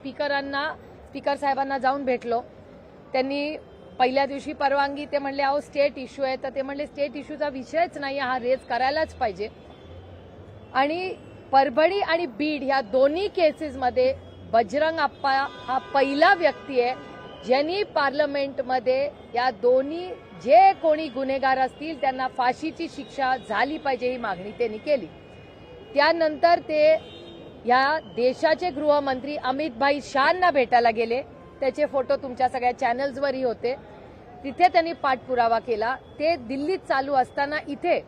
स्पीकरांना speaker साहेबांना जाऊन भेटलो. त्यांनी पहिल्या दिवशी परवानगी ते म्हणले अहो स्टेट इश्यू आहे. तर ते म्हणले स्टेट इश्यूचा विषयच नाही हा रेज करायलाच पाहिजे. आणि परभणी आणि बीड ह्या दोन्ही केसेसमध्ये बजरंग आप्पा हा पहिला व्यक्ती आहे ज्यांनी पार्लमेंटमध्ये या दोन्ही जे कोणी गुन्हेगार असतील त्यांना फाशीची शिक्षा झाली पाहिजे ही मागणी त्यांनी केली. त्यानंतर ते या देशाचे गृहमंत्री अमित भाई शहांना भेटायला गेले. त्याचे फोटो तुमच्या सगळ्या चॅनल्सवरही होते. तिथे त्यांनी पाठपुरावा केला. ते दिल्लीत चालू असताना इथे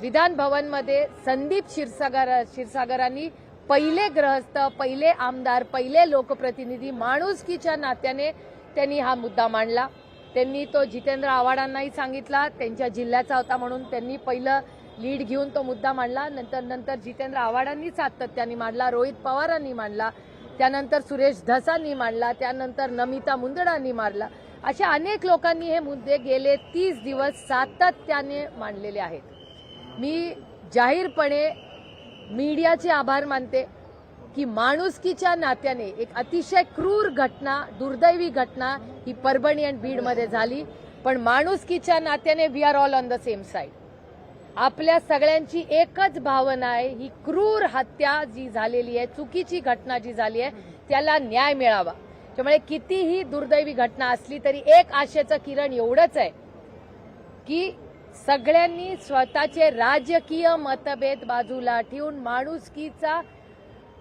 विधान भवनमध्ये संदीप क्षीरसागर क्षीरसागरांनी पहिले ग्रहस्थ पहिले आमदार पहिले लोकप्रतिनिधी माणुसकीच्या नात्याने त्यांनी हा मुद्दा मांडला. त्यांनी तो जितेंद्र आव्हाडांनाही सांगितला. त्यांच्या जिल्ह्याचा होता म्हणून त्यांनी पहिलं लीड घेऊन तो मुद्दा मांडला. नंतर नंतर जितेंद्र आव्हाडांनी सातत्याने मांडला रोहित पवारांनी मांडला त्यानंतर सुरेश धसांनी मांडला त्यानंतर नमिता मुंदडांनी मांडला. अशा अनेक लोकांनी हे मुद्दे गेले तीस दिवस सातत्याने मांडलेले आहेत. मी जाहीरपणे मीडियाचे आभार मानते की माणुसकीच्या नात्याने एक अतिशय क्रूर घटना दुर्दैवी घटना ही परभणी अँड बीडमध्ये झाली. पण माणुसकीच्या नात्याने we are all on the same side आपल्या सगळ्यांची एकच भावना आहे ही क्रूर हत्या जी झालेली आहे चुकीची घटना जी झाली आहे त्याला न्याय मिळावा. त्यामुळे कितीही दुर्दैवी घटना असली तरी एक आशेचं किरण एवढंच आहे की सगळ्यांनी स्वतःचे राजकीय मतभेद बाजूला ठेवून माणुसकीचा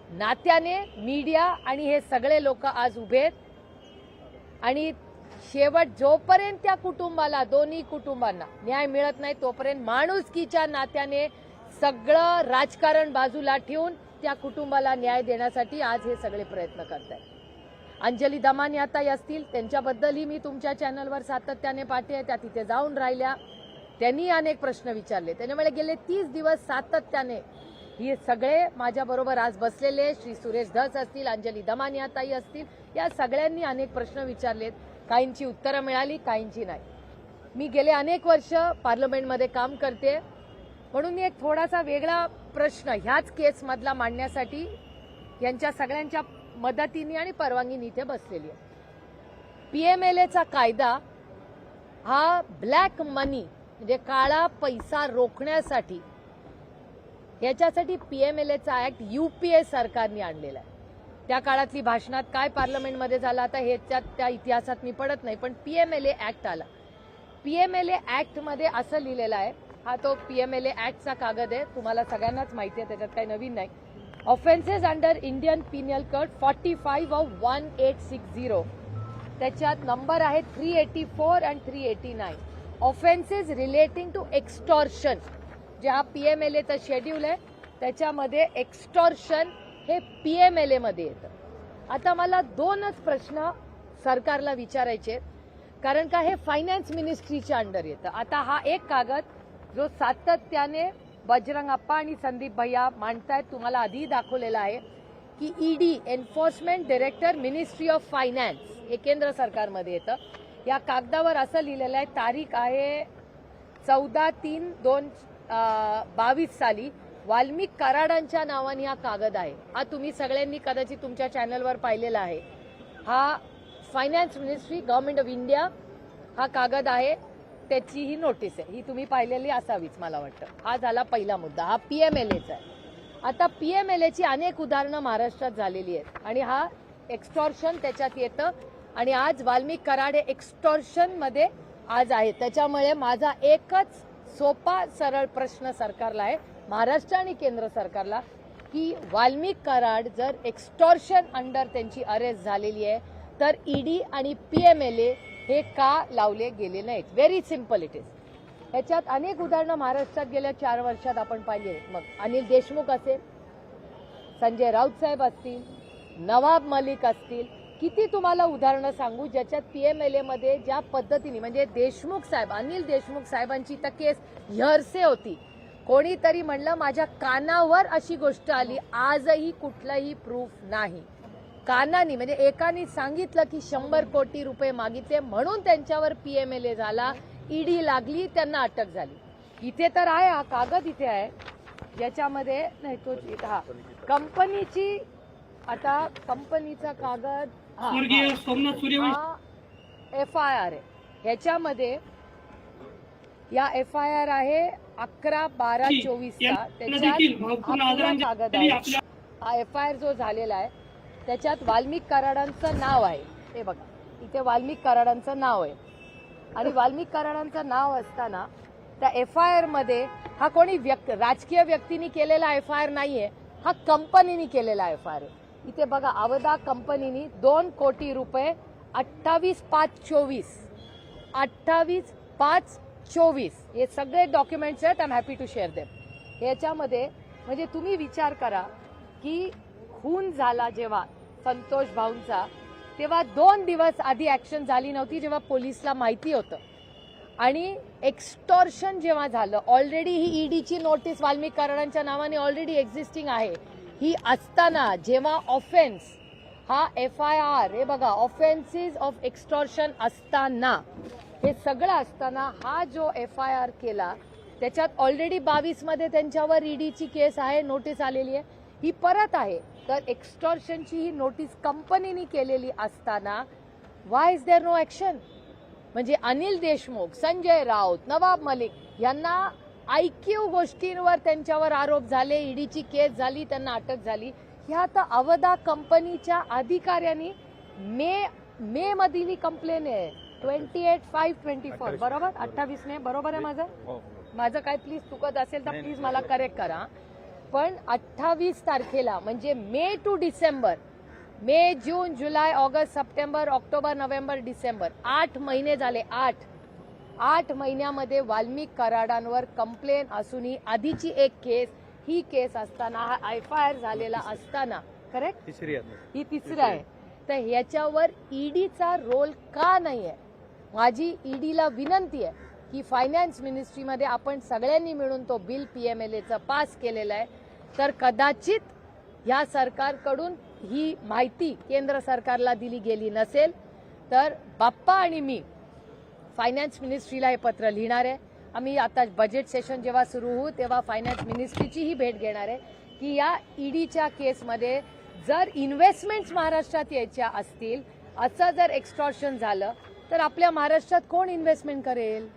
नात्याने मीडिया आणि हे सगळे लोक आज उभे आहेत. आणि शेवट जोपर्यंत त्या कुटुंबाला दोन्ही कुटुंबांना न्याय मिळत नाही तोपर्यंत माणुसकीच्या नात्याने सगळं राजकारण बाजूला ठेवून त्या कुटुंबाला न्याय देण्यासाठी आज हे सगळे प्रयत्न करत आहेत अंजली दमानी आता असतील त्यांच्याबद्दलही मी तुमच्या चॅनलवर सातत्याने पाठे त्या तिथे जाऊन राहिल्या. त्यांनी अनेक प्रश्न विचारले. त्याच्यामुळे गेले तीस दिवस सातत्याने हे सगळे माझ्याबरोबर आज बसलेले श्री सुरेश धस असतील अंजली दमानी आताही असतील या सगळ्यांनी अनेक प्रश्न विचारलेत. काहींची उत्तरं मिळाली काहींची नाही. मी गेले अनेक वर्ष पार्लमेंटमध्ये काम करते. म्हणून मी एक थोडासा वेगळा प्रश्न ह्याच केसमधला मांडण्यासाठी यांच्या सगळ्यांच्या मदतीने आणि परवानगीने इथे बसलेली आहे. पी एम एल एचा कायदा हा ब्लॅक मनी म्हणजे काळा पैसा रोखण्यासाठी याच्यासाठी यू ऍक्ट ए सरकारने आणलेला आहे. त्या काळातली भाषणात काय पार्लमेंटमध्ये झालं आता ह्याच्यात त्या इतिहासात मी पडत नाही पण पीएमएलए ऍक्ट आला. पीएमएलए ए ॲक्टमध्ये असं लिहिलेलं आहे हा तो पीएमएलए ऍक्टचा कागद आहे तुम्हाला सगळ्यांनाच माहिती आहे त्याच्यात काही नवीन नाही. Offences under Indian penal code forty five of one eight six zero त्याच्यात नंबर आहे three eighty four and three eighty nine offences relating to extortion जे हा पीएमएलएचा शेड्यूल आहे त्याच्यामध्ये एक्स्टॉर्शन हे पी एम एल एमध्ये येतं. आता मला दोनच प्रश्न सरकारला विचारायचे आहेत. कारण का हे फायनान्स मिनिस्ट्रीच्या अंडर येतं. आता हा एक कागद जो सातत्याने बजरंग अप्पा आणि संदीप भैया मांडतायत तुम्हाला आधी दाखवलेला आहे की ED enforcement director ministry of finance हे केंद्र सरकारमध्ये येतं. या कागदावर असं लिहिलेलं आहे तारीख आहे चौदा तीन दोन बावीस साली. वाल्मिक कराडांच्या नावाने हा कागद आहे. हा तुम्ही सगळ्यांनी कदाचित तुमच्या चॅनलवर पाहिलेला आहे. हा finance ministry government of India हा कागद आहे. त्याची ही नोटीस आहे. ही तुम्ही पाहिलेली असावीच मला वाटतं. हा झाला पहिला मुद्दा. हा पीएमएलएचा आहे. आता पीएमएलएची अनेक उदाहरणं महाराष्ट्रात झालेली आहेत. आणि हा एक्स्टॉर्शन त्याच्यात येतं. आणि आज वाल्मिक कराड हे एक्स्टॉर्शनमध्ये आज आहे त्याच्यामुळे माझा एकच सोपा सरळ प्रश्न सरकारला आहे. महाराष्ट्र आणि केंद्र सरकारला की वाल्मिक कराड जर एक्स्टॉर्शन अंडर त्यांची अरेस्ट झालेली आहे तर ईडी आणि पी एम एल ए हे का लावले गेले नाहीत? व्हेरी सिंपल इट इज ह्याच्यात अनेक उदाहरणं महाराष्ट्रात गेल्या चार वर्षात आपण पाहिली आहेत. मग अनिल देशमुख असेल संजय राऊत साहेब असतील नवाब मलिक असतील किती तुम्हाला उदाहरणं सांगू ज्याच्यात पी एम एलमध्ये ज्या पद्धतीने म्हणजे देशमुख साहेब अनिल देशमुख साहेबांची तर केस हरसे होती. कोणीतरी म्हणलं माझ्या कानावर अशी गोष्ट आली. आजही कुठलंही प्रूफ नाही. कानानी म्हणजे एकाने सांगितलं की शंभर कोटी रुपये मागितले म्हणून त्यांच्यावर पीएमएलए झाला. ईडी लागली त्यांना अटक झाली. इथे तर आहे हा कागद इथे आहे. ज्याच्यामध्ये नाही तो हा. कंपनीची आता कंपनीचा कागद स्वर्गीय सोमनाथ सूर्यवंशी. हा एफ आय आर आहे. ह्याच्यामध्ये या एफ आय आर आहे अकरा बारा चोवीसचा त्याच्यात हा आहे एफ आय आर जो झालेला आहे त्याच्यात वाल्मिक कराडांचं नाव आहे. हे बघा इथे वाल्मिक कराडांचं नाव आहे. आणि वाल्मिक कराडांचं नाव असताना त्या एफ आय आरमध्ये हा कोणी व्यक्ती राजकीय व्यक्तीने केलेला एफ आय आर नाहीये हा कंपनीने केलेला एफ आय आर आहे. इथे बघा अवधा कंपनीने दोन कोटी रुपये अठ्ठावीस पाच चोवीस अठ्ठावीस पाच चोवीस. हे सगळे डॉक्युमेंट्स आहेत I am happy to share them याच्यामध्ये म्हणजे तुम्ही विचार करा की खून झाला जेव्हा संतोष भाऊंचा तेव्हा दोन दिवस आधी ऍक्शन झाली नव्हती जेव्हा पोलिसला माहिती होतं. आणि एक्स्टॉर्शन जेव्हा झालं ऑलरेडी ही ईडीची नोटीस वाल्मिकरणांच्या नावाने ऑलरेडी एक्झिस्टिंग आहे. ही असताना जेव्हा ऑफेन्स हा एफ आय आर हे बघा ऑफेन्सेस ऑफ एक्स्टॉर्शन असताना हे सगळं असताना हा जो एफ आय आर केला त्याच्यात ऑलरेडी बावीसमध्ये त्यांच्यावर ईडीची केस आहे नोटीस आलेली आहे. ही परत आहे. तर एक्स्टॉर्शनची ही नोटीस कंपनीने केलेली असताना why is there no action म्हणजे अनिल देशमुख संजय राऊत नवाब मलिक यांना ऐक्यू गोष्टींवर त्यांच्यावर आरोप झाले ईडीची केस झाली त्यांना अटक झाली. ह्या तर अवधा कंपनीच्या अधिकाऱ्यांनी मे मे मधील कंप्लेन आहे. Twenty eight five twenty four बरोबर? अठ्ठावीस मे बरोबर आहे माझं? माझं काय प्लीज चुकत असेल तर प्लीज मला करेक्ट करा. पण अठ्ठावीस तारखेला म्हणजे May to December May June July August September October November December आठ महिने झाले आठ. आठ महिन्यामध्ये वाल्मिक कराडांवर कंप्लेन असूनही आधीची एक केस ही केस असताना हा एफ आय आर झालेला असताना करेक्ट तिसरी ही तिसरं आहे. तर ह्याच्यावर ईडीचा रोल का नाही आहे माझी ईडीला विनंती आहे की फायनान्स मिनिस्ट्रीमध्ये आपण सगळ्यांनी मिळून तो बिल पी एम एल एचं पास केलेलं आहे. तर कदाचित ह्या सरकारकडून ही माहिती केंद्र सरकारला दिली गेली नसेल तर बाप्पा आणि मी फायनान्स मिनिस्ट्रीला हे पत्र लिहिणार आहे. आम्ही आता बजेट सेशन जेव्हा सुरू होऊ तेव्हा फायनान्स मिनिस्ट्रीचीही भेट घेणार आहे की या ईडीच्या केसमध्ये जर इन्व्हेस्टमेंट्स महाराष्ट्रात यायच्या असतील असं जर एक्स्टॉर्शन झालं तर आपल्या महाराष्ट्रात कोण इन्व्हेस्टमेंट करेल?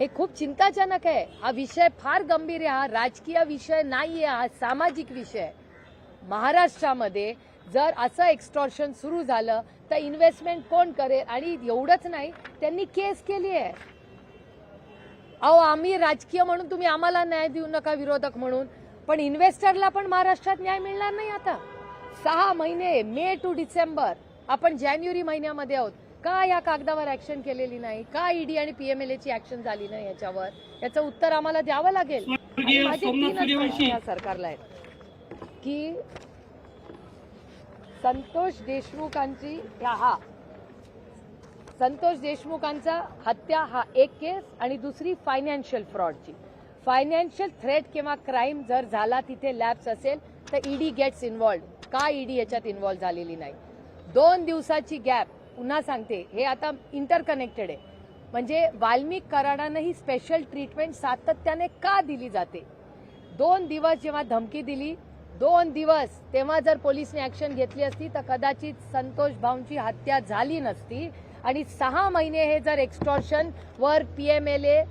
हे खूप चिंताजनक आहे. हा विषय फार गंभीर आहे. हा राजकीय विषय नाही आहे हा सामाजिक विषय. महाराष्ट्रामध्ये जर असं एक्स्टॉर्शन सुरू झालं तर इन्व्हेस्टमेंट कोण करेल? आणि एवढंच नाही त्यांनी केस केली आहे. अहो आम्ही राजकीय म्हणून तुम्ही आम्हाला न्याय देऊ नका विरोधक म्हणून. पण इन्व्हेस्टरला पण महाराष्ट्रात न्याय मिळणार नाही आता. सहा महिने मे टू डिसेंबर. आपण जानेवारी महिन्यामध्ये आहोत. का या कागदावर ऍक्शन केलेली नाही? का ईडी आणि पीएमएलए ची ऍक्शन झाली नाही याच्यावर? याचं उत्तर आम्हाला द्यावं लागेल. माझे सरकारला आहेत की संतोष देशमुखांची हा. संतोष देशमुखांचा हत्या हा एक केस आणि दुसरी फायनान्शियल फ्रॉडची फायनान्शियल थ्रेट किंवा क्राईम जर झाला तिथे लॅब्स असेल तर ईडी गेट्स इन्व्हॉल्ड का ईडी याच्यात इन्व्हॉल्व झालेली नाही? दोन दिवसाची गॅप पुन्हा सांगते हे आता इंटरकनेक्टेड आहे. म्हणजे वाल्मिक कराडानं ही स्पेशल ट्रीटमेंट सातत्याने का दिली जाते? दोन दिवस जेव्हा धमकी दिली दोन दिवस तेव्हा जर पोलिसने ऍक्शन घेतली असती तर कदाचित संतोष भाऊंची हत्या झाली नसती. आणि सहा महिने हे जर एक्स्टॉर्शन वर पीएमएलए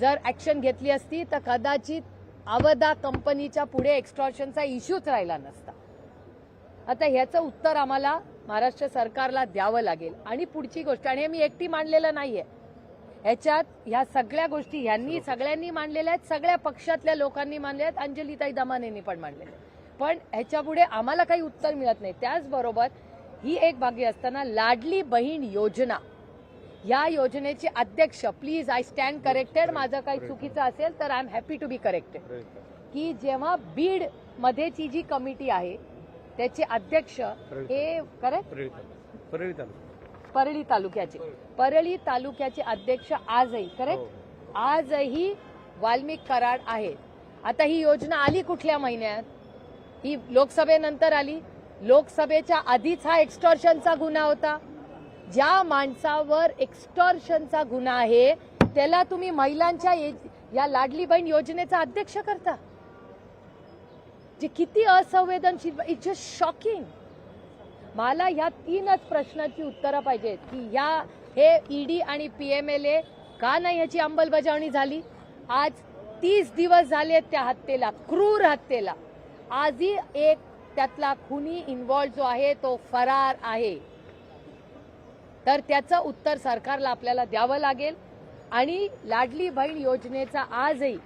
जर ऍक्शन घेतली असती तर कदाचित अवधा कंपनीच्या पुढे एक्स्टॉर्शनचा इश्यूच राहिला नसता. आता ह्याचं उत्तर आम्हाला महाराष्ट्र सरकारला द्यावं लागेल. आणि पुढची गोष्ट आणि हे मी एकटी मांडलेलं नाहीये. ह्याच्यात ह्या सगळ्या गोष्टी ह्यांनी सगळ्यांनी मांडलेल्या आहेत सगळ्या पक्षातल्या लोकांनी मांडल्या आहेत अंजलीताई दमानेनी पण मांडलेल्या पण ह्याच्यापुढे आम्हाला काही उत्तर मिळत नाही. त्याचबरोबर ही एक बागी असताना लाडली बहीण योजना. या योजनेचे अध्यक्ष प्लीज आय स्टँड करेक्टेड माझं काही चुकीचं असेल तर I am happy to be corrected की जेव्हा बीड मध्येची जी कमिटी आहे त्याचे अध्यक्ष हे करेक्ट परळी तालुका. परळी तालुका. परळी तालुक्याचे. परळी तालुक्याचे अध्यक्ष आजही करेक्ट आजही वाल्मिक कराड आहेत. आता ही योजना आली कुठल्या महिन्यात? ही लोकसभेनंतर आली. लोकसभेच्या आधीच हा एक्स्टॉर्शनचा गुन्हा होता. ज्या माणसावर एक्स्टॉर्शनचा गुन्हा आहे त्याला तुम्ही महिलांच्या ये- या लाडली बहीण योजनेचा अध्यक्ष करता. जे किती असंवेदनशील इट्स जस्ट शॉकिंग मला ह्या तीनच प्रश्नाची उत्तरं पाहिजेत की ह्या हे ईडी आणि पीएमएलए का नाही ह्याची अंमलबजावणी झाली? आज तीस दिवस झाले त्या हत्येला क्रूर हत्येला. आजही एक त्यातला खुनी इन्व्हॉल्व जो आहे तो फरार आहे. तर त्याचं उत्तर सरकारला आपल्याला द्यावं लागेल. आणि लाडली बहीण योजनेचा आजही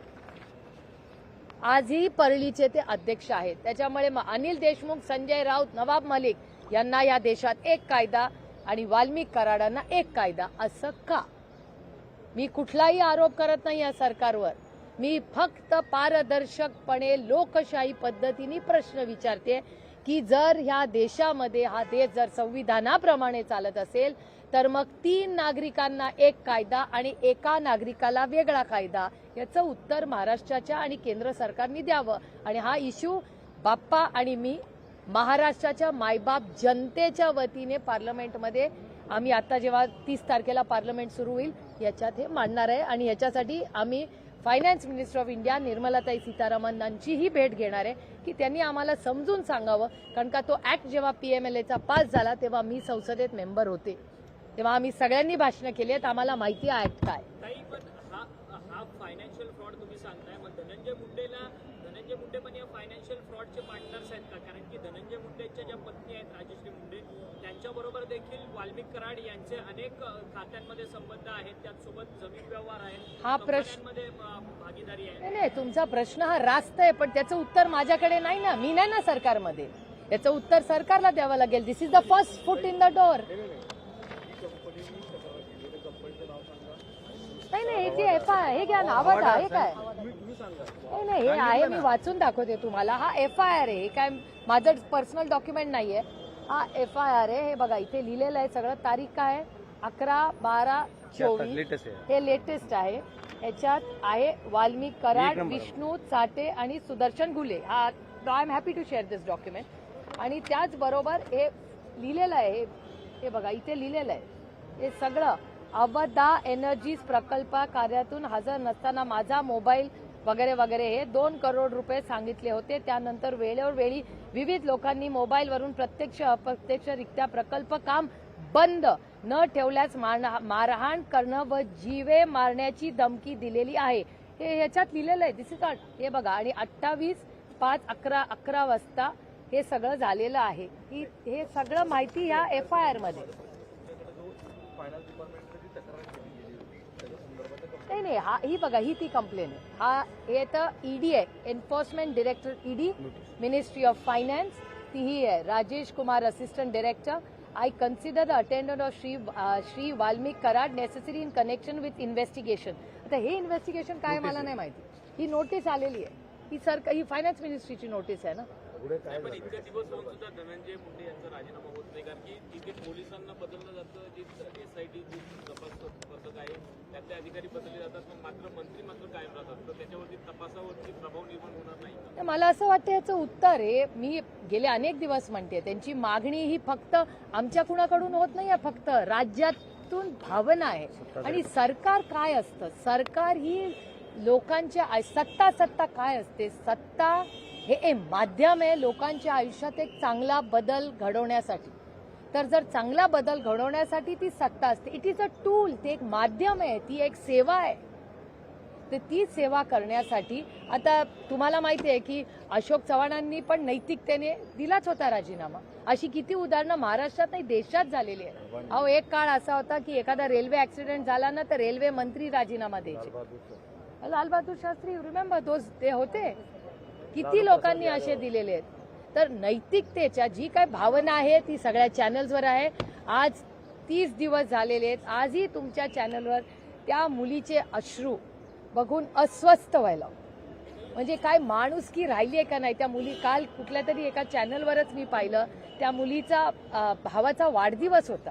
आजही परळीचे ते अध्यक्ष आहेत. त्याच्यामुळे अनिल देशमुख संजय राऊत नवाब मलिक यांना या देशात एक कायदा आणि वाल्मिक कराडांना एक कायदा असं का? मी कुठलाही आरोप करत नाही या सरकारवर. मी फक्त पारदर्शकपणे लोकशाही पद्धतीने प्रश्न विचारते की जर ह्या देशामध्ये हा देश जर संविधानाप्रमाणे चालत असेल तर मग तीन नागरिकांना एक कायदा आणि एका नागरिकाला वेगळा कायदा याचं उत्तर महाराष्ट्राच्या आणि केंद्र सरकारने द्यावं. आणि हा इश्यू बाप्पा आणि मी महाराष्ट्राच्या मायबाप जनतेच्या वतीने पार्लमेंटमध्ये आम्ही आता जेव्हा तीस तारखेला पार्लमेंट सुरू होईल याच्यात हे मांडणार आहे. आणि याच्यासाठी आम्ही फायनान्स मिनिस्टर ऑफ इंडिया निर्मलाताई सीतारामनांचीही भेट घेणार आहे की त्यांनी आम्हाला समजून सांगावं. कारण का तो ऍक्ट जेव्हा पीएमएलएचा पास झाला तेव्हा मी संसदेत मेंबर होते. तेव्हा आम्ही सगळ्यांनी भाषणं केली आहेत आम्हाला माहिती आहे ऍक्ट काय. ताई पण हा हा फायनान्शियल फ्रॉड तुम्ही सांगताय मग धनंजय मुंडेला धनंजय मुंडे पण या फायनान्शियल फ्रॉडचे पार्टनर्स आहेत का? कारण की धनंजय मुंडेच्या ज्या पत्नी आहेत राजश्री मुंडे त्यांच्याबरोबर देखील वाल्मिक कराड यांचे अनेक खात्यांमध्ये संबंध आहेत त्याचसोबत जमीन व्यवहार आहेत हा प्रश्न- भागीदारी आहे. नाही नाही तुमचा प्रश्न हा रास्त आहे पण त्याचं उत्तर माझ्याकडे नाही ना मी नाही ना सरकारमध्ये. याचं उत्तर सरकारला द्यावं लागेल. This is the first foot in the door नाही नाही हे एफ आय हे घ्या ना आवाज आहे काय? नाही नाही हे आहे मी वाचून दाखवते तुम्हाला. हा एफ आय आर आहे हे काय माझं पर्सनल डॉक्युमेंट नाहीये. हा एफ आय आर आहे हे बघा इथे लिहिलेलं आहे सगळं. तारीख काय? आहे अकरा बारा चोवीस. लेटेस्ट आहे. हे लेटेस्ट आहे. याच्यात आहे वाल्मिक कराड. विष्णू चाटे आणि सुदर्शन घुले. हा I am happy to share this document आणि त्याचबरोबर हे लिहिलेलं आहे हे बघा इथे लिहिलेलं आहे. हे सगळं अवधा एनर्जीज प्रकल्प कार्यातून हजर नसताना माझा मोबाईल वगैरे वगैरे हे दोन करोड रुपये सांगितले होते. त्यानंतर वेळेवर वेळी विविध लोकांनी मोबाईलवरून प्रत्यक्ष अप्रत्यक्षरित्या प्रकल्प काम बंद न ठेवल्यास मारहाण करणं व जीवे मारण्याची धमकी दिलेली आहे. हे याच्यात लिहिलेलं आहे. दिस इज नॉट हे बघा. आणि अठ्ठावीस पाच अकरा अकरा वाजता हे सगळं झालेलं आहे. ही हे सगळं माहिती ह्या एफ आय आरमध्ये नाही नाही हा ही बघा ही ती कंप्लेन आहे. हा हे तर ईडी आहे. Enforcement director ED ministry of finance ती ही आहे. Rajesh Kumar assistant director I consider the attendant of Shri Shri Walmik Karad necessary in connection with investigation आता हे इन्व्हेस्टिगेशन काय मला नाही माहिती. ही नोटीस आलेली आहे. ही सर ही फायनान्स मिनिस्ट्रीची नोटीस आहे ना. नाही, पण इतके दिवस होऊन सुद्धा धनंजय मुंडे यांचा राजीनामा होत नाही कारण की तिथे पोलिसांना बदललं जातं जी एसआयटी जी तपास पथक आहे त्यातले अधिकारी बदलले जातात पण मात्र मंत्री मात्र कायम राहतात. तर त्याच्यावरती तपासावरती प्रभाव निर्माण होणार नाही मला असं वाटतं याचं उत्तर आहे मी गेले अनेक दिवस म्हणते त्यांची मागणी ही फक्त आमच्या कुणाकडून होत नाही आहे फक्त राज्यातून भावना आहे. आणि सरकार काय असतं? सरकार ही लोकांच्या आय- सत्ता सत्ता काय असते? सत्ता हे एक माध्यम आहे लोकांच्या आयुष्यात एक चांगला बदल घडवण्यासाठी. तर जर चांगला बदल घडवण्यासाठी ती सत्ता असते इट इज अ टूल ते एक माध्यम आहे ती एक सेवा आहे. तर ती सेवा करण्यासाठी आता तुम्हाला माहिती आहे की अशोक चव्हाणांनी पण नैतिकतेने दिलाच होता राजीनामा. अशी किती उदाहरणं महाराष्ट्रात नाही देशात झालेली आहेत. अहो एक काळ असा होता की एखादा रेल्वे ऍक्सिडेंट झाला ना तर रेल्वे मंत्री राजीनामा द्यायचे. लालबहादूर शास्त्री रिमेंबर दोज ते होते? किती लोकांनी असे दिलेले आहेत? तर नैतिकतेच्या जी काय भावना आहे ती सगळ्या चॅनल्सवर आहे. आज तीस दिवस झालेले आहेत. आजही तुमच्या चॅनलवर त्या मुलीचे अश्रू बघून अस्वस्थ व्हायला म्हणजे काय माणुसकी राहिली आहे का नाही? त्या मुली काल कुठल्या तरी एका चॅनलवरच मी पाहिलं. त्या मुलीचा भावाचा वाढदिवस होता.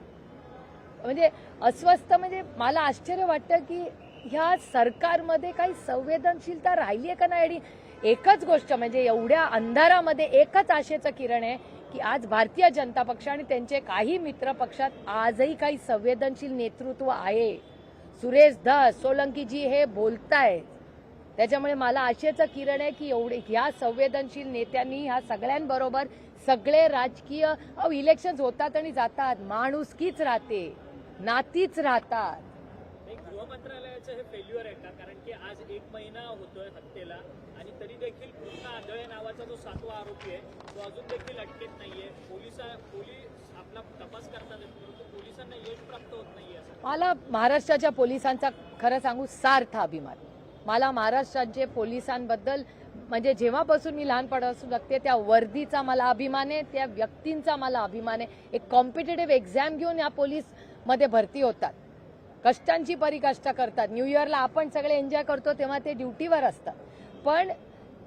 म्हणजे अस्वस्थ म्हणजे मला आश्चर्य वाटतं की ह्या सरकारमध्ये काही संवेदनशीलता राहिली आहे का नाही? आणि एकच गोष्ट म्हणजे एवढ्या अंधारामध्ये एकच आशेचं किरण आहे की आज भारतीय जनता पक्ष आणि त्यांचे काही मित्र पक्षात आजही काही संवेदनशील नेतृत्व आहे. सुरेश धस सोलंकीजी हे बोलतायत. त्याच्यामुळे मला आशेचं किरण आहे की एवढे ह्या संवेदनशील नेत्यांनी ह्या सगळ्यांबरोबर सगळे राजकीय अहो इलेक्शन होतात आणि जातात. माणुसकीच राहते. नातीच राहतात. गृह मंत्रालयाचं हे फेल्युअर आहे का? कारण की आज एक महिना होतोय हत्येला आणि तरी देखील कृष्णा आदळे नावाचा जो सातवा आरोपी आहे तो अजून देखील अटकेत नाहीये. पोलीस पोलीस आपला तपास करतात परंतु पोलिसांना यश प्राप्त होत नाहीये असं. मला महाराष्ट्राच्या पोलिसांचा खरं सांगू सार्थ अभिमान. मला महाराष्ट्राचे पोलिसांबद्दल म्हणजे जेव्हापासून मी लहानपणापासून बघते त्या वर्दीचा मला अभिमान आहे त्या व्यक्तींचा मला अभिमान आहे. एक कॉम्पिटेटिव्ह एक्झाम घेऊन या पोलीसमध्ये भरती होतात. कष्टांची परिकष्ट करतात. न्यू इयरला आपण सगळे एन्जॉय करतो तेव्हा ते ड्युटीवर असतात पण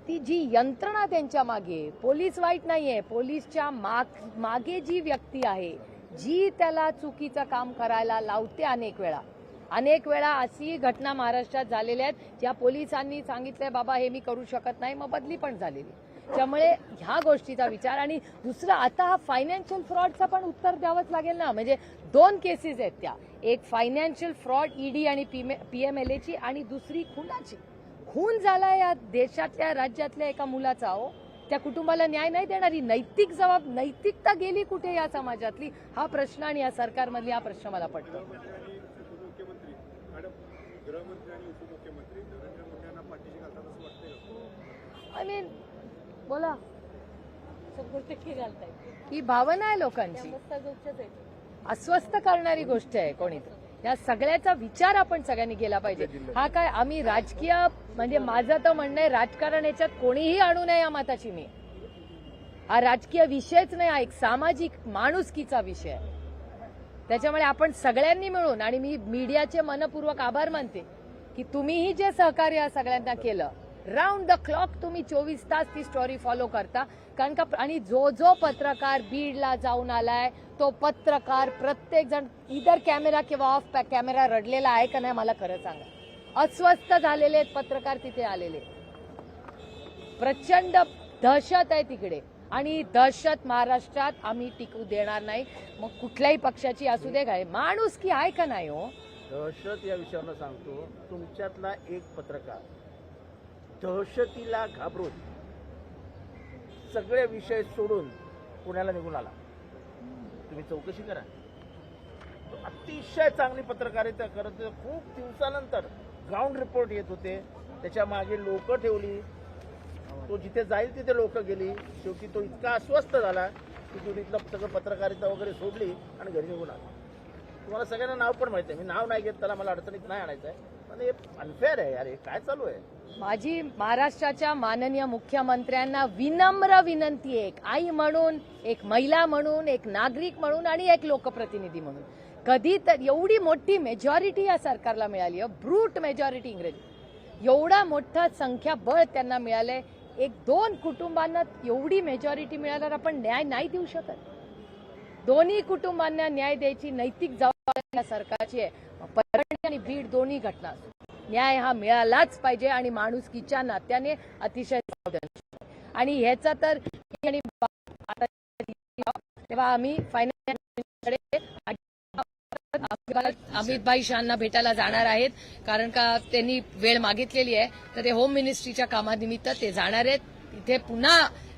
ती जी यंत्रणा त्यांच्या मागे पोलीस वाईट नाही आहे पोलीसच्या माग मागे जी व्यक्ती आहे जी त्याला चुकीचं काम करायला लावते अनेक वेळा. अनेक वेळा अशी घटना महाराष्ट्रात झालेल्या आहेत ज्या पोलिसांनी सांगितलंय बाबा हे मी करू शकत नाही. मग बदली पण झालेली. त्यामुळे ह्या गोष्टीचा विचार आणि दुसरं आता हा फायनान्शियल फ्रॉडचा पण उत्तर द्यावंच लागेल ना. म्हणजे दोन केसेस आहेत त्या. एक फायनान्शियल फ्रॉड ईडी आणि पीएमएलएची आणि दुसरी खुनाची. खून झाला या देशातल्या राज्यातल्या एका मुलाचा हो. त्या कुटुंबाला न्याय नाही देणारी नैतिक जबाब नैतिकता गेली कुठे या समाजातली? हा प्रश्न आणि या सरकारमधली हा प्रश्न मला पडतो. आय मीन बोला. ही भावना आहे लोकांची. अस्वस्थ करणारी गोष्ट आहे कोणी या सगळ्याचा विचार आपण सगळ्यांनी केला पाहिजे. हा काय आम्ही राजकीय म्हणजे माझं तर म्हणणं आहे राजकारण याच्यात कोणीही आणू नये या मताची मी. हा राजकीय विषयच नाही हा एक सामाजिक माणुसकीचा विषय आहे. त्याच्यामुळे आपण सगळ्यांनी मिळून आणि मी मीडियाचे मनपूर्वक आभार मानते की तुम्हीही जे सहकार्य सगळ्यांना केलं राऊंड द क्लॉक तुम्ही चोवीस तास ती स्टोरी फॉलो करता. कारण का आणि जो जो पत्रकार बीडला जाऊन आलाय तो पत्रकार प्रत्येक जण इधर कॅमेरा किंवा ऑफ कॅमेरा रडलेला आहे का नाही मला खरं सांगा. अस्वस्थ झालेले आहेत पत्रकार तिथे आलेले. प्रचंड दहशत आहे तिकडे. आणि दहशत महाराष्ट्रात आम्ही टिकू देणार नाही. मग कुठल्याही पक्षाची असू दे काय. माणूस की आहे का नाही हो? दहशत या विषयावर सांगतो. तुमच्यातला एक पत्रकार दहशतीला घाबरून सगळे विषय सोडून पुण्याला निघून आला. तुम्ही चौकशी करा. तो अतिशय चांगली पत्रकारिता करत होते. खूप दिवसानंतर ग्राउंड रिपोर्ट येत होते. त्याच्यामागे लोक ठेवली. तो जिथे जाईल तिथे लोक गेली. शेवटी तो इतका अस्वस्थ झाला की तो तिथलं सगळं पत्रकारिता वगैरे सोडली आणि घरी निघून आला. तुम्हाला सगळ्यांना नाव पण माहिती आहे. मी नाव नाही घेत त्याला मला अडचणीत नाही आणायचं आहे म्हणजे अनफेअर आहे यार काय चालू आहे? माझी महाराष्ट्राच्या माननीय मुख्यमंत्र्यांना विनम्र विनंती आहे. एक आई म्हणून एक महिला म्हणून एक नागरिक म्हणून आणि एक लोकप्रतिनिधी म्हणून. कधी तर एवढी मोठी मेजॉरिटी या सरकारला मिळाली ब्रूट मेजॉरिटी इंग्रजी. एवढा मोठा संख्याबळ त्यांना मिळालंय. एक दोन कुटुंबांना एवढी मेजॉरिटी मिळाल्यावर आपण न्याय नाही देऊ शकत. दोन्ही कुटुंबांना न्याय द्यायची नैतिक जबाबदारी या सरकारची आहे. आणि बीड दोन्ही घटना न्याय हा मिळालाच पाहिजे आणि माणुसकीच्या नात्याने अतिशय आणि ह्याचा तर तेव्हा आम्ही फायनान्स अमित भाई शहांना भेटायला जाणार आहेत. कारण का त्यांनी वेळ मागितलेली आहे. तर ते होम मिनिस्ट्रीच्या कामानिमित्त ते जाणार आहेत. तिथे पुन्हा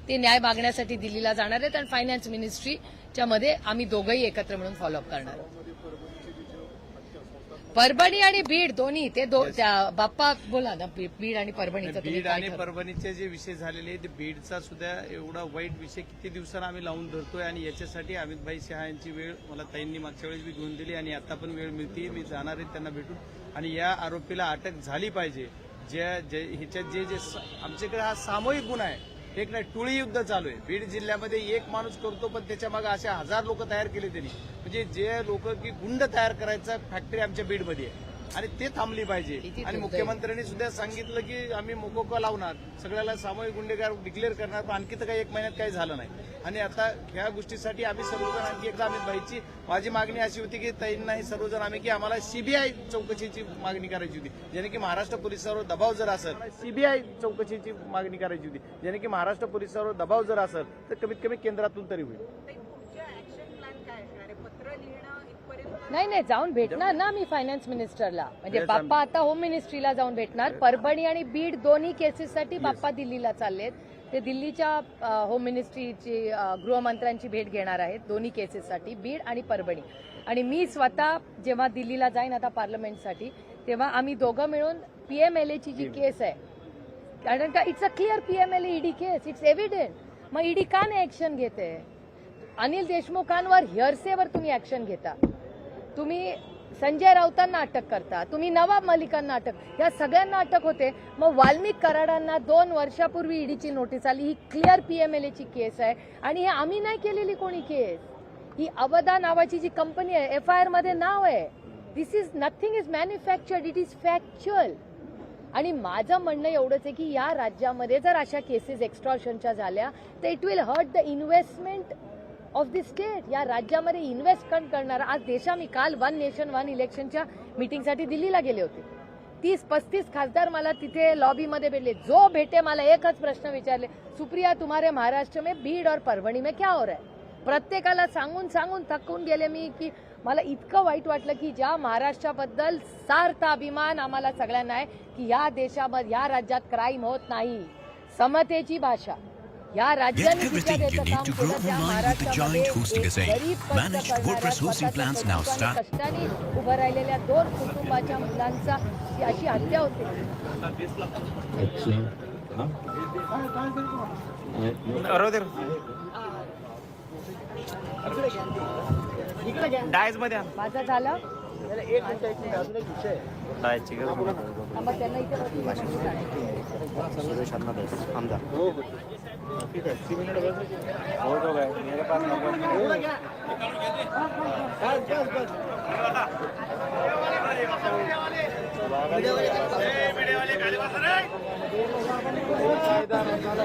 ते न्याय मागण्यासाठी दिल्लीला जाणार आहेत. आणि फायनान्स मिनिस्ट्रीच्या मध्ये आम्ही दोघंही एकत्र म्हणून फॉलोअप करणार आहोत. परभणी आणि बीड दोन्ही ते दो त्या बाप्पा बोला ना बी- बीड आणि परभणीचं तुम्ही बीड काय आणि ठरवलं? परभणीचे जे विषय झालेले आहेत ते बीडचा सुद्धा एवढा वाईट विषय किती दिवसांना आम्ही लावून धरतोय आणि याच्यासाठी अमितभाई शहा यांची वेळ मला ताईंनी मागच्या वेळेस बी घेऊन दिली आणि आता पण वेळ मिळते मी जाणार आहे त्यांना भेटून. आणि या आरोपीला अटक झाली पाहिजे. ज्या जे ह्याच्यात जे जे स- आमच्याकडे हा सामूहिक गुन्हा आहे. एक नाही टुळी युद्ध चालू आहे. बीड जिल्ह्यामध्ये एक माणूस करतो पण त्याच्यामागे असे हजार लोक तयार केले त्यांनी. म्हणजे जे लोक की गुंड तयार करायचा फॅक्टरी आमच्या बीडमध्ये आहे. आणि ते थांबली पाहिजे. आणि. मुख्यमंत्र्यांनी सुद्धा सांगितलं की आम्ही मोकोका लावणार? सगळ्याला सामूहिक गुन्हेगार डिक्लेअर करणार पण आणखी तर काही एक महिन्यात काही झालं नाही. आणि आता ह्या गोष्टीसाठी आम्ही सर्वजण आणखी एकदा अमित भाईची माझी मागणी अशी होती की ताईंना हे सर्वजण आम्ही की आम्हाला सीबीआय चौकशीची मागणी करायची होती. ज्याने की महाराष्ट्र पोलिसांवर दबाव जर असेल सीबीआय चौकशीची मागणी करायची होती. ज्याने की महाराष्ट्र पोलिसांवर दबाव जर असेल तर कमीत कमी केंद्रातून तरी होईल ताई, पुढच्या ऍक्शन प्लॅन काय असणार आहे पत्र लिहिणं इथपर्यंत नाही नाही जाऊन भेटणार ना मी फायनान्स मिनिस्टरला म्हणजे बाप्पा आता होम मिनिस्ट्रीला जाऊन भेटणार. परभणी आणि बीड दोन्ही केसेससाठी बाप्पा दिल्लीला चाललेत. ते दिल्लीच्या अ, होम मिनिस्ट्रीची अ, गृहमंत्र्यांची भेट घेणार आहेत दोन्ही केसेससाठी बीड आणि परभणी. आणि मी स्वतः जेव्हा दिल्लीला जाईन आता पार्लमेंटसाठी तेव्हा आम्ही दोघं मिळून पीएमएलएची जी केस आहे. कारण का it's a clear PMLA ED case it's evident मग ईडी का नाही ऍक्शन घेते? अनिल देशमुखांवर हिअरसेवर तुम्ही ऍक्शन घेता. तुम्ही संजय राऊतांना अटक करता तुम्ही नवाब मलिकांना अटक या सगळ्यांना अटक होते. मग वाल्मिक कराडांना दोन वर्षापूर्वी ईडीची नोटीस आली. ही क्लिअर पीएमएलएची केस आहे. आणि हे आम्ही नाही केलेली कोणी केस ही अवधा नावाची जी कंपनी आहे एफ आय आरमध्ये नाव आहे. This is nothing is manufactured it is factual आणि माझं म्हणणं एवढंच आहे की या राज्यामध्ये जर अशा केसेस एक्स्ट्रॉशनच्या झाल्या तर it will hurt the investment of the state या राज्यामध्ये इन्व्हेस्टमेंट करणारा. आज देशा मी काल वन नेशन वन इलेक्शनच्या मीटिंगसाठी दिल्लीला गेले होते. तीस पस्तीस खासदार मला तिथे लॉबीमध्ये भेटले. जो भेटे मला एकच प्रश्न विचारले. सुप्रिया तुम्हारे महाराष्ट्र में बीड और परभणी में क्या हो रहा है? प्रत्येकाला सांगून सांगून थकून गेले मी की मला इतकं वाईट वाटलं की ज्या महाराष्ट्राबद्दल सार्थ अभिमान आम्हाला सगळ्यांना आहे की या देशामध्ये या राज्यात क्राईम होत नाही. समतेची भाषा. या राज्याने Get तिच्या everything देतं you need काम to grow केलं त्या online with the महाराष्ट्रामध्ये Giant Hosting एक Site. गरीब कष्ट Managed करणाऱ्या, WordPress hosting स्वतःच्या plans now कष्टाने- उभं राहिलेल्या दोन कुटुंबाच्या मुलांचा ही अशी हत्या होते माझा झाला त्याला एक मिनिट बसवून सांगा.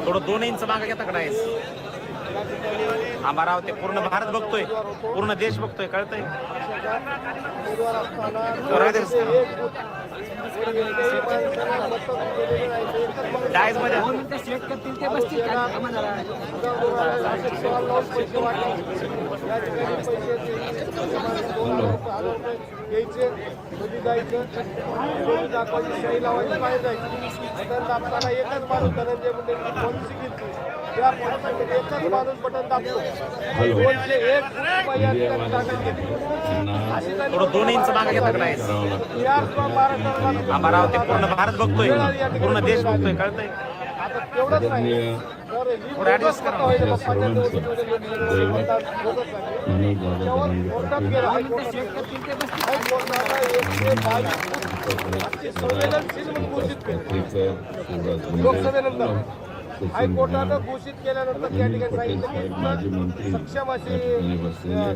थोडं दोन इंच मागे घेता का डायस आम्हाला ते पूर्ण भारत बघतोय. पूर्ण देश बघतोय कळतंय? घ्यायचे कधी जायचं दाखवायची सही लावायची बाहेर जायची बटन दाबताना एकच माणूस धनंजय मुंडे पॉलिसी घेतली त्या पॉलिसीमध्ये एकच माणूस बटन दाबतो. दोनशे एक ताकद घेतली. अशी झाली. थोडं दोन इंच मागे घेता का डायस बिहार किंवा महाराष्ट्राला आम्हाला ते पूर्ण भारत बघतोय. पूर्ण देश बघतोय कळतंय? आता तेवढंच नाही. ही नाही. गेलं. एकशे बावीस अति संवेदनशील म्हणून घोषित केलं लोकसभेनंतर हायकोर्टानं घोषित केल्यानंतर त्या ठिकाणी सांगितलं की सक्षम अशी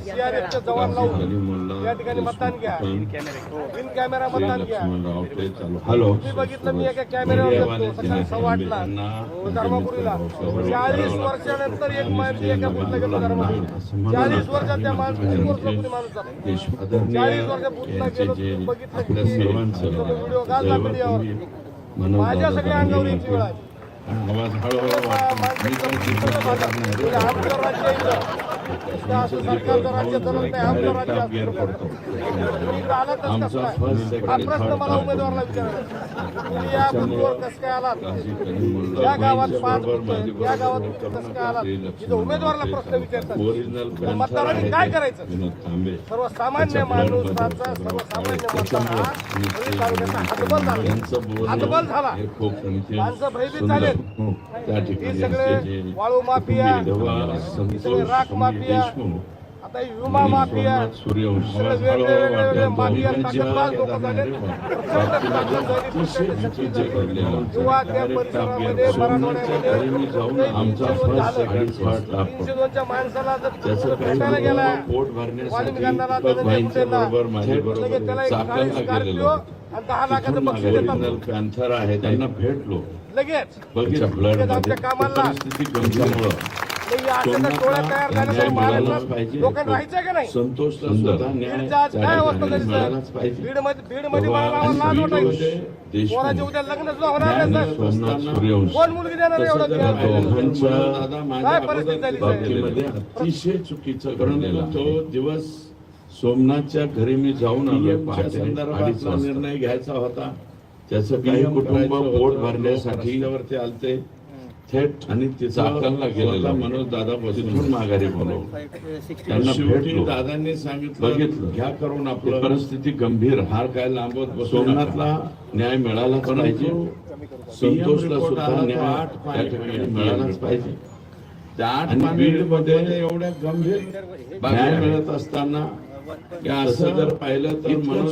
सीआरएफचं जवान लावून या ठिकाणी मतदान घ्या. बिन कॅमेरा मतदान घ्या. हॅलो मी बघितलं मी एका कॅमेऱ्यावर सकाळी सव्वा आठला. धर्मपुरीला. चाळीस वर्षानंतर एक माणूस एका बूथला गेलो धर्मपुरी चाळीस वर्षात त्या माणूस एक वर्ष कोणी माणूस चाळीस वर्ष बूथला गेलो बघितलं व्हिडिओ घालला मीडियावर माझ्या सगळ्या अंगावर याची वेळ आहे. आवाज हळूहळू. मी गिअर. पडतो आमचा काय? फर्स्ट सेकंड थर्ड ओरिजिनल करायचं सर्वसामान्य माणूस सर्वसामान्य झाला यांचं भयभीत हो, सगळे जे वाळू माफिया सगळे राख माफिया आता विमा माफिया किंवा त्या परिसरामध्ये तीनशे दोनच्या माणसाला जर भेटायला गेला त्याला एक गाडी स्कॉर्पिओ आणि दहा लाखाचं ओरिजिनल देतात. त्यांना भेटलो. लगेच. आमच्या कामाला परिस्थिती गंभीरमुळं अशा जर टोळ्या तयार झाल्या तर महाराष्ट्रात लोकांना राहायचं का नाही? संतोषला सुद्धा न्याय बीडचा आज काय अवस्था झाली मिळालाच सर पाहिजे. बीडमध्ये बीडमध्ये तेव्हा मला लाज वाटायची. देशमुख पोराचे उद्या लग्न सुद्धा होणार नाही ज्ञानी सर सोमनाथ सूर्यवंशी. कोण मुलगी देणार एवढं त्या ज्ञान? दोघांच्या काय परिस्थिती झाली साहेब? बाबतीमध्ये अतिशय चुकीचं परंतु तो दिवस सोमनाथच्या घरी मी जाऊन आलो वाजता. निर्णय घ्यायचा होता. त्याचं काही कुटुंब. पोट भरण्यासाठी रस्त्यावरती आलते थेट आणि चाकणला गेलेला मनोज दादा बसून माघारी बोलवलं त्यांना शेवटी दादांनी सांगितलं बघितलं. घ्या करून आपलं परिस्थिती गंभीर हार काय लांबत सोमनाथला. न्याय मिळालाच पाहिजे संतोषला सुद्धा न्याय त्या ठिकाणी मिळालाच पाहिजे त्या आठमध्ये एवढ्या गंभीर न्याय. मिळत असताना असं जर पाहिलं तर मनोज